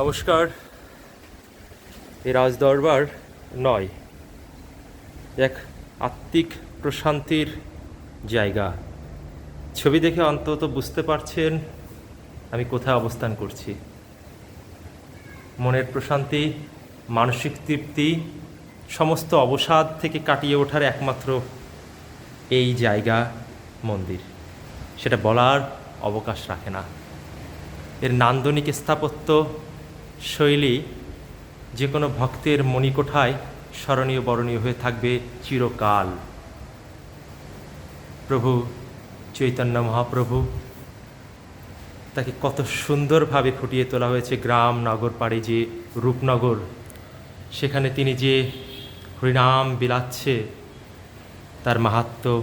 নমস্কার। এই রাজদরবার নয়। এক আত্মিক প্রশান্তির জায়গা। ছবি দেখে অন্তত বুঝতে পারছেন আমি কোথায় অবস্থান করছি। মনের প্রশান্তি, মানসিক তৃপ্তি, সমস্ত অবসাদ থেকে কাটিয়ে ওঠার একমাত্র এই জায়গা মন্দির। সেটা বলার অবকাশ রাখে না। এর নান্দনিক স্থাপত্য শৈলী যে কোনো ভক্তের মণিকোঠায় স্মরণীয় বরণীয় হয়ে থাকবে চিরকাল। প্রভু, চৈতন্য মহাপ্রভু, তাকে কত সুন্দরভাবে ফুটিয়ে তোলা হয়েছে গ্রাম নগর পাড়ে যে রূপনগর। সেখানে তিনি যে হরিনাম বিলাচ্ছে, তার মাহাত্ম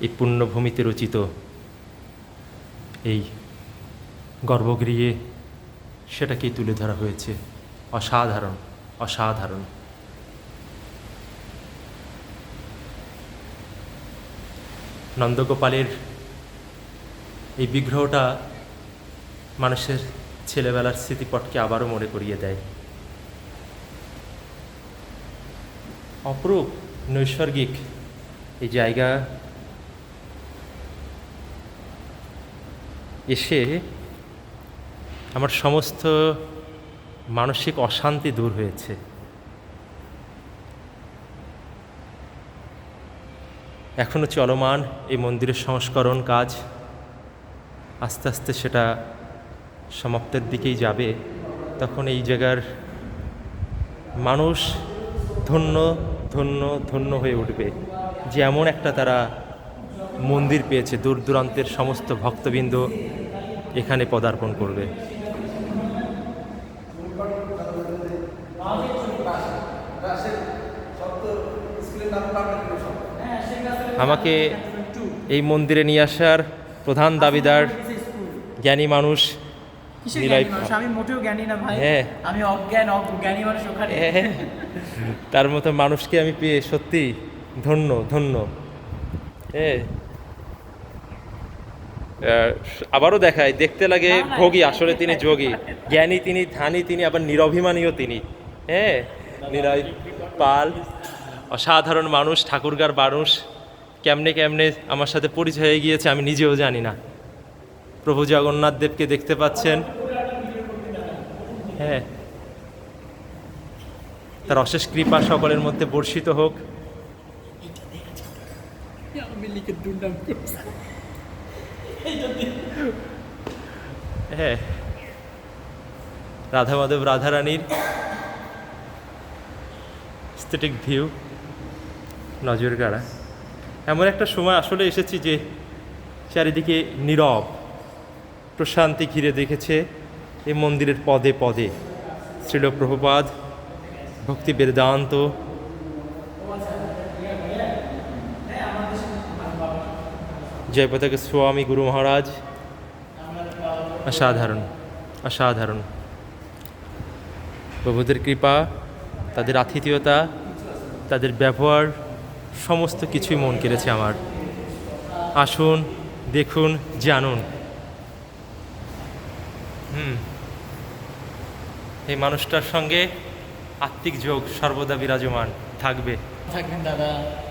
এই পুণ্যভূমিতে রচিত। এই গর্ভগৃহে সেটাকেই তুলে ধরা হয়েছে। অসাধারণ অসাধারণ। নন্দগোপালের এই বিগ্রহটা মানুষের ছেলেবেলার স্মৃতিপটকে আবারও মনে করিয়ে দেয়। অপরূপ, নৈসর্গিক এই জায়গা এসে আমার সমস্ত মানসিক অশান্তি দূর হয়েছে। এখনও চলমান এই মন্দিরের সংস্করণ কাজ আস্তে আস্তে সেটা সমাপ্তের দিকেই যাবে। তখন এই জায়গার মানুষ ধন্য ধন্য ধন্য হয়ে উঠবে। যে এমন একটা তারা মন্দির পেয়েছে, দূর দূরান্তের সমস্ত ভক্তবৃন্দ এখানে পদার্পণ করবে। আমাকে এই মন্দিরে নিয়ে আসার প্রধান দাবিদার জ্ঞানী মানুষ কিসের নিলয় জ্ঞানী মানুষ? আমি মোটেও জ্ঞানী না ভাই। হ্যাঁ। আমি অজ্ঞান অজ্ঞানী মানুষ ওখানে। হ্যাঁ, তার মতো মানুষকে আমি পেয়ে সত্যি ধন্য ধন্য। হ্যাঁ আবারও দেখায় দেখতে লাগে ভোগী আসলে তিনি যোগী। জ্ঞানী তিনি ধানী তিনি আবার নিরভিমানীও তিনি। হ্যাঁ। নিলয় পাল অসাধারণ মানুষ ঠাকুরগার মানুষ। কেমনে কেমনে আমার সাথে পরিচয় হয়ে গিয়েছে আমি নিজেও জানি না। প্রভু জগন্নাথ দেবকে দেখতে পাচ্ছেন। হ্যাঁ। তার অশেষ কৃপা সকলের মধ্যে বর্ষিত হোক। হ্যাঁ। রাধা মাধব রাধারানীর স্থেটিক ভিউ নজর গাড়া। এমন একটা সময় আসলে এসেছি যে চারিদিকে নীরব, প্রশান্তি ঘিরে দেখেছে এই মন্দিরের পদে পদে। শ্রীল প্রভুপাদ, ভক্তি বেদান্ত। জয় পতাকা স্বামী গুরু মহারাজ। অসাধারণ অসাধারণ। প্রভুদের কৃপা তাদের আতিথেয়তা, তাদের ব্যবহার, সমস্ত কিছুই মন কেড়েছে আমার। আসুন, দেখুন, জানুন। হুম। এই মানুষটার সঙ্গে আত্মিক যোগ সর্বদা বিরাজমান, থাকবে। থাকবেন দাদা।